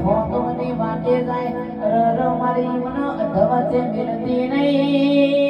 હોબળો ન વાટે જાય મારી મન અધવચે મિલતી નહીં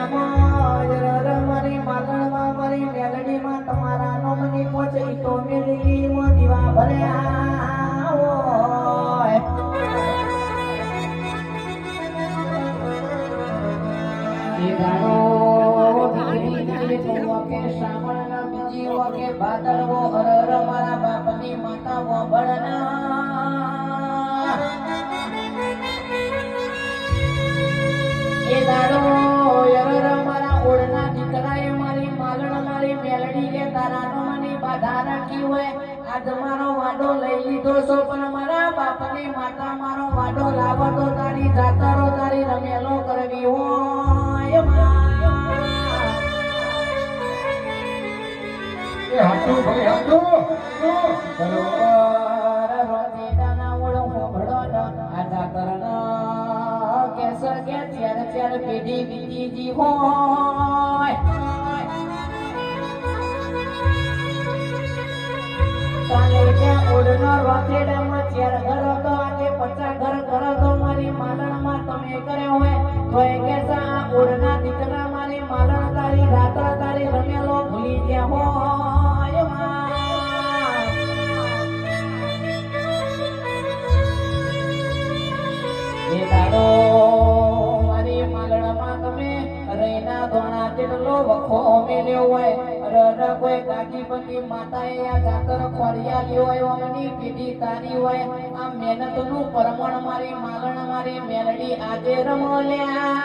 મારી માગણમાં મારી મેલડીમાં તમારા નોમની પહોંચે તો મેલડીમાં દીવા ભર્યા હોય એ બાપની માતા વબળના તારાનો રાખી હોય આજ મારો વાડો લઈ લીધો છો પણ મારા બાપની માતા મારો વાડો લાવો તો તારી જાતરો તારી રમેલો કરવી હોય હાથું ભાઈ હાથું. કે પેઢી બીજી હોય. રોથેડામાં ચાર ઘર હતો રૈના ધોણા જેટલો વખો મેલ્યો હોય. રર કોઈ કાકી બની માતાએ આ જાતર ખોરિયાલી હોય અમની પીડી તારી હોય. આ મહેનતનું પરમણ મારી, માગણ મારી, મેલડી આજે રમોલ્યા